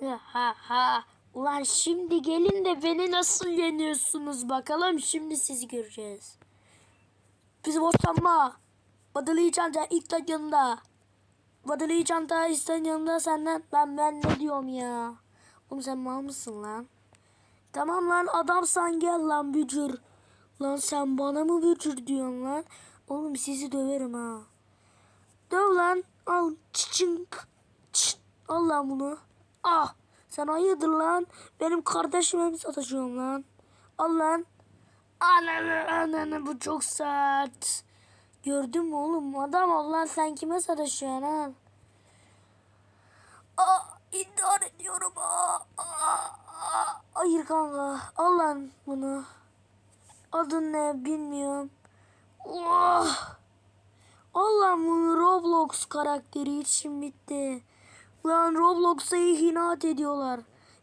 Ha ha. Ulan şimdi gelin de beni nasıl yeniyorsunuz bakalım. Şimdi sizi göreceğiz. Bizi boşanma. Badalı çanta ilk yanında. Badalı çanta isten yanında senden. Ben ben ne diyorum ya. Oğlum sen mal mısın lan? Tamam lan adamsan gel lan bücür. Lan sen bana mı bücür diyorsun lan? Oğlum sizi döverim ha. Döv lan. Al çiçink. Çıt. Al lan bunu. Ah. Sen hayırdır lan? Benim kardeşime mi sataşıyorsun lan? Al lan. Ananı ananı bu çok sert. Gördün mü oğlum? Adam ol lan sen kime sataşıyorsun ha? Aa, intihar ediyorum. Aa, aa, aa. Hayır kanka. Al lan bunu. Adın ne bilmiyorum. Oh. Al lan bunu Roblox karakteri için bitti. Lan Roblox'a ihanet ediyorlar.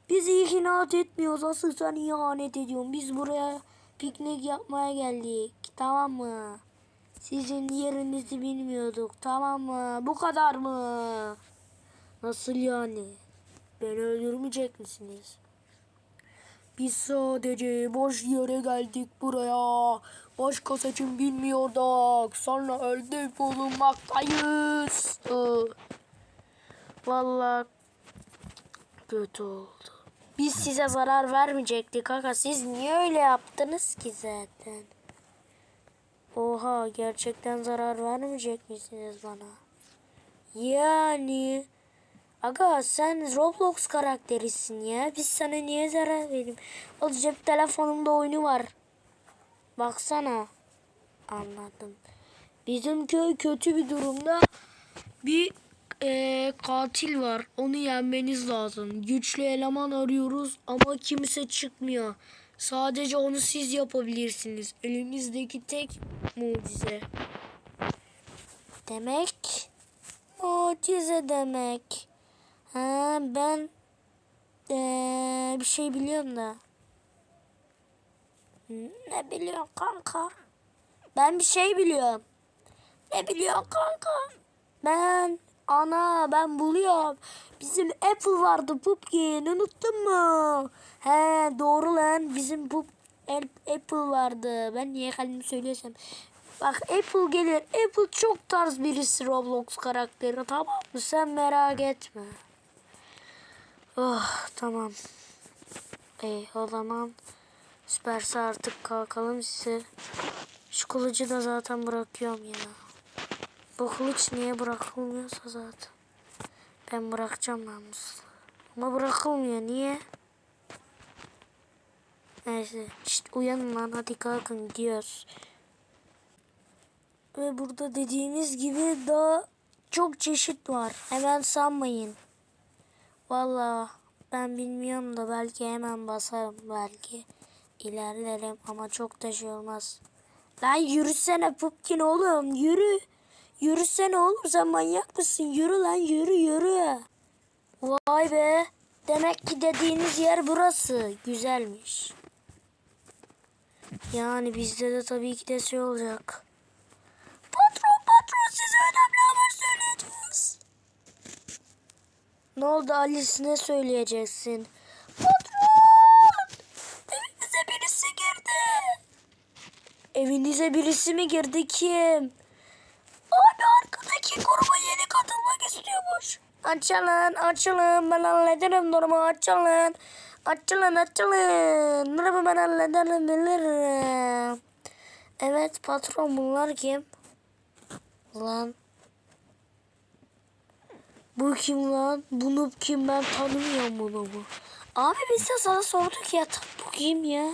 Biz ihanet etmiyoruz. Asıl sen ihanet ediyorsun. Biz buraya piknik yapmaya geldik. Tamam mı? Sizin yerinizi bilmiyorduk. Tamam mı? Bu kadar mı? Nasıl yani? Beni öldürmeyecek misiniz? Biz sadece boş yere geldik buraya. Başka seçim bilmiyorduk. Sonra öldük bulunmaktayız. Iı. Vallahi kötü oldu. Biz size zarar vermeyecektik aga. Siz niye öyle yaptınız ki zaten? Oha gerçekten zarar vermeyecek misiniz bana? Yani Aga sen Roblox karakterisin ya. Biz sana niye zarar verelim? O cep telefonumda oyunu var. Baksana. Anladım. Bizim köy kötü bir durumda. Bir eee, katil var. Onu yenmeniz lazım. Güçlü eleman arıyoruz ama kimse çıkmıyor. Sadece onu siz yapabilirsiniz. Elinizdeki tek mucize. Demek mucize demek. Ha ben eee, bir şey biliyorum da. Ne biliyorsun kanka? Ben bir şey biliyorum. Ne biliyorsun kanka? Ben ana ben buluyorum. Bizim Apple vardı Pupkin unuttun mu? He doğru lan bizim Pup Apple vardı. Ben niye kendimi söylüyorsam. Bak Apple gelir. Apple çok tarz birisi Roblox karakteri tamam mı? Sen merak etme. Oh tamam. İyi o zaman süperse artık kalkalım size. Şu kılıcı da zaten bırakıyorum ya. Bu kılıç niye bırakılmıyorsa zaten. Ben bırakacağım namuslu. Ama bırakılmıyor niye? Neyse işte uyanın lan hadi kalkın gidiyoruz. Ve burada dediğimiz gibi daha çok çeşit var. Hemen sanmayın. Valla ben bilmiyorum da belki hemen basarım belki. ilerlerim ama çok da şey olmaz. Lan yürüsene Pupkin oğlum yürü. Yürüsene oğlum sen manyak mısın? Yürü lan yürü yürü. Vay be. Demek ki dediğiniz yer burası. Güzelmiş. Yani bizde de tabii ki de şey olacak. Patron patron size önemli haber söyleyeceğiz. Ne oldu Alice ne söyleyeceksin? Patron! Evimize birisi girdi. Evinize birisi mi girdi kim? Abi arkadaki gruba yeni katılmak istiyormuş. Açılın açılın ben hallederim durumu açılın. Açılın açılın. Durumu ben hallederim bilirim. Evet patron bunlar kim? Lan. Bu kim lan? Bunu kim ben tanımıyorum bunu bu. Abi biz de sana sorduk ya bu kim ya?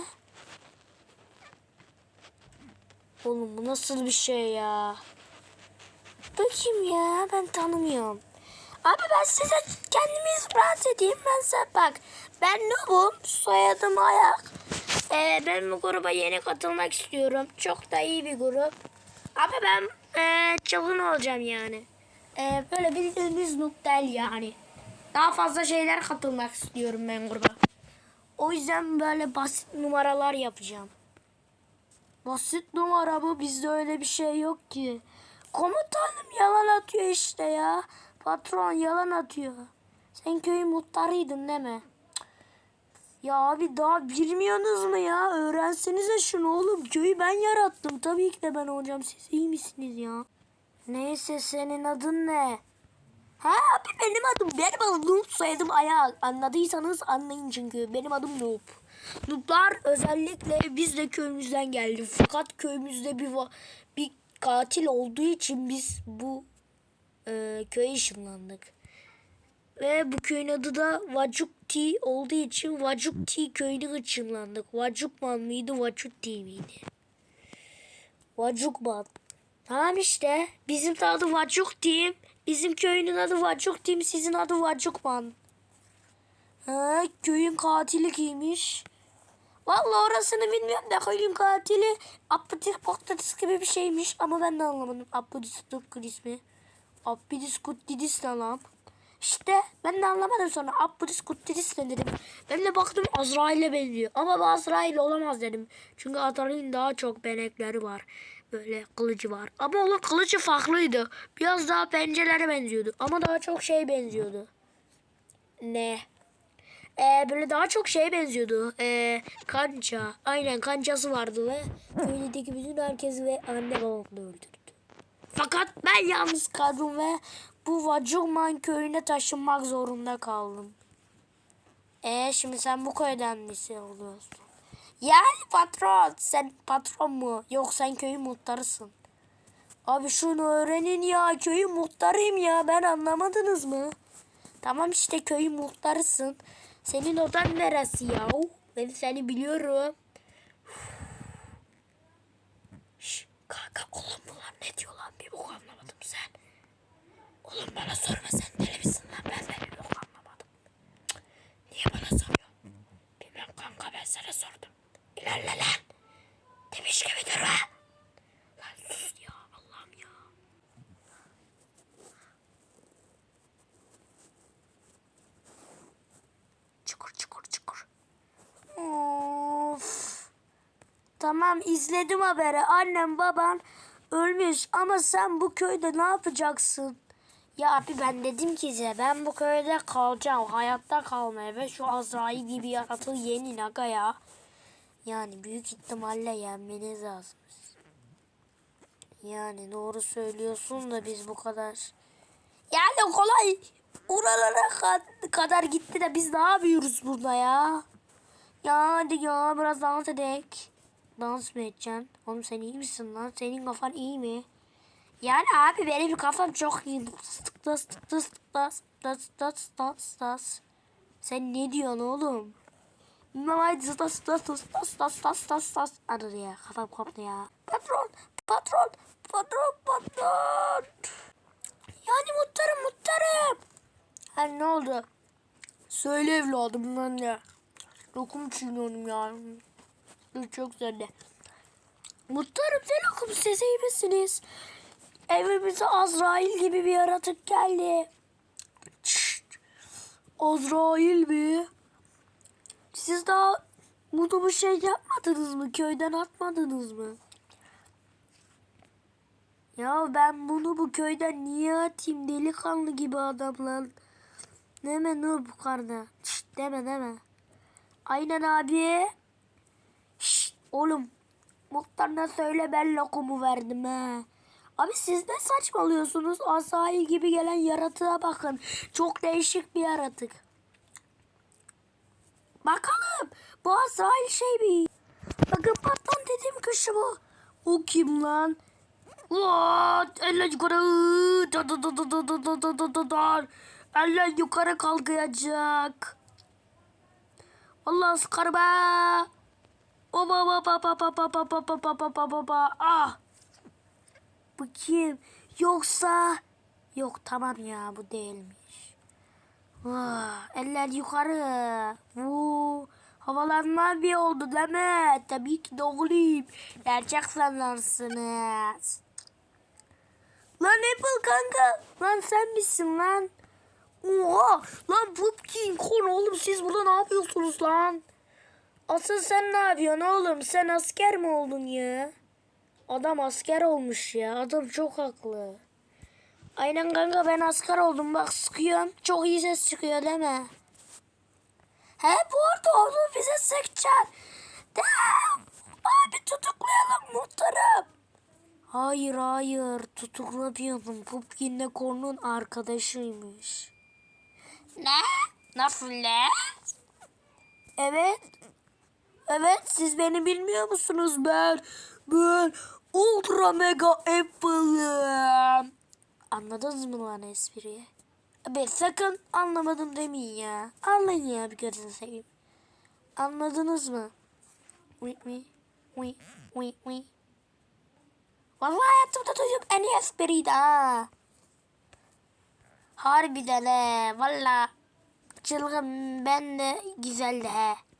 Oğlum bu nasıl bir şey ya? Bu kim ya? Ben tanımıyorum. Abi ben size kendimi ispat edeyim. Ben size bak. Ben Nub'um. Soyadım Ayak. Ee, ben bu gruba yeni katılmak istiyorum. Çok da iyi bir grup. Abi ben ee, çalın olacağım yani. Ee, böyle bildiğiniz noob yani. Daha fazla şeyler katılmak istiyorum ben gruba. O yüzden böyle basit numaralar yapacağım. Basit numara bu. Bizde öyle bir şey yok ki. Komutanım yalan atıyor işte ya. Patron yalan atıyor. Sen köyün muhtarıydın değil mi? Ya abi daha bilmiyorsunuz mu ya? Öğrensenize şunu oğlum. Köyü ben yarattım. Tabii ki de ben olacağım. Siz iyi misiniz ya? Neyse senin adın ne? Ha abi benim adım benim adım Noob soyadım Ayak. Anladıysanız anlayın çünkü benim adım Noob. Nooblar özellikle biz de köyümüzden geldi. Fakat köyümüzde bir bir katil olduğu için biz bu e, köye ışınlandık. Ve bu köyün adı da Vacukti olduğu için Vacukti köyüne ışınlandık. Vacukman mıydı Vacukti miydi? Vacukman. Tamam işte. Bizim de adı Vacuk Team. Bizim köyünün adı Vacuk Team. Sizin adı Vacukman. Ha, köyün katili kimmiş? Vallahi orasını bilmiyorum da köyün katili Abdülhamit Patates gibi bir şeymiş. Ama ben de anlamadım. Abdülhamit ismi. Abdülhamit Kuddidis ne lan? İşte ben de anlamadım sonra Abdülhamit Kuddidis ne dedim. Ben de baktım Azrail'e benziyor. Ama bu Azrail olamaz dedim. Çünkü Azrail'in daha çok benekleri var. Böyle kılıcı var. Ama onun kılıcı farklıydı. Biraz daha pencerelere benziyordu. Ama daha çok şey benziyordu. Ne? Ee, böyle daha çok şeye benziyordu. Ee, kanca. Aynen kancası vardı ve köydeki bütün herkesi ve anne babamı öldürdü. Fakat ben yalnız kaldım ve bu Vacurman köyüne taşınmak zorunda kaldım. Ee şimdi sen bu köyden misin oluyorsun? Yani patron. Sen patron mu? Yok sen köyün muhtarısın. Abi şunu öğrenin ya. Köyün muhtarıyım ya. Ben anlamadınız mı? Tamam işte köyün muhtarısın. Senin odan neresi ya? Ben seni biliyorum. Şş, kanka oğlum bunlar ne diyor lan bir bok anlamadım sen. Oğlum bana sorma sen deli misin lan ben de bir bok anlamadım. Niye bana soruyorsun? Bilmem kanka ben sana sordum. İlerle lan. Demiş gibi durma. Lan sus ya Allah'ım ya. Çukur çukur çukur. Of. Tamam izledim haberi. Annem baban ölmüş ama sen bu köyde ne yapacaksın? Ya abi ben dedim ki size ben bu köyde kalacağım. Hayatta kalmaya ve şu Azrail gibi yaratığı yenin aga ya. Yani büyük ihtimalle yenmeniz lazım. Yani doğru söylüyorsun da biz bu kadar. Yani kolay. Oralara kad- kadar gitti de biz ne yapıyoruz burada ya? Ya hadi ya biraz dans edek. Dans mı edeceksin? Oğlum sen iyi misin lan? Senin kafan iyi mi? Yani abi benim kafam çok iyi. Stıklas stıklas stıklas stıklas stıklas stıklas Sen ne diyorsun oğlum? Mamay stıklas stıklas stıklas stıklas stıklas stıklas Anladı ya kafam koptu ya. Patron patron patron patron. Yani muhtarım muhtarım. Ha ne oldu? Söyle evladım ben de. Lokum çiğniyorum ya. Çok güzel de. Muhtarım ne lokum siz misiniz? Evimize Azrail gibi bir yaratık geldi. Şşt. Azrail mi? Siz daha bunu bir şey yapmadınız mı? Köyden atmadınız mı? Ya ben bunu bu köyden niye atayım? Delikanlı gibi adam lan. Deme Nur bu karda. Şşt deme deme. Aynen abi. Şşt oğlum. Muhtarına söyle ben lokumu verdim ha. Abi siz ne saçmalıyorsunuz? Asail gibi gelen yaratığa bakın. Çok değişik bir yaratık. Bakalım. Bu Asail şey mi? Bakın patron dediğim kişi bu. O kim lan? What? Eller yukarı. Eller yukarı kalkacak. Allah sıkar be. Oba ba ba ba ba ba ba ba ba ba ba ba ba ba. Ah. Bu kim? Yoksa... Yok tamam ya bu değilmiş. Vah, eller yukarı. Vuu. Havalanma bir oldu değil mi? Tabii ki doğruyum. Gerçek sanırsınız. Lan Apple kanka. Lan sen misin lan? Oha. Lan Pumpkin Corn oğlum siz burada ne yapıyorsunuz lan? Asıl sen ne yapıyorsun oğlum? Sen asker mi oldun ya? Adam asker olmuş ya. Adam çok haklı. Aynen kanka ben asker oldum bak sıkıyorum. Çok iyi ses çıkıyor değil mi? He bu arada onu bize sıkacak. De, abi tutuklayalım muhtarım. Hayır hayır tutuklamayalım. Pupkin'le Korn'un arkadaşıymış. Ne? Nasıl ne? Evet. Evet siz beni bilmiyor musunuz ben? Ben ultra mega apple'ım. Anladınız mı lan espriyi? Abi sakın anlamadım demeyin ya. Anlayın ya bir gözünü seveyim. Anladınız mı? Uy uy uy uy uy. Vallahi hayatımda duyduğum en iyi espriydi ha. Harbiden he. Valla çılgın ben de güzeldi he.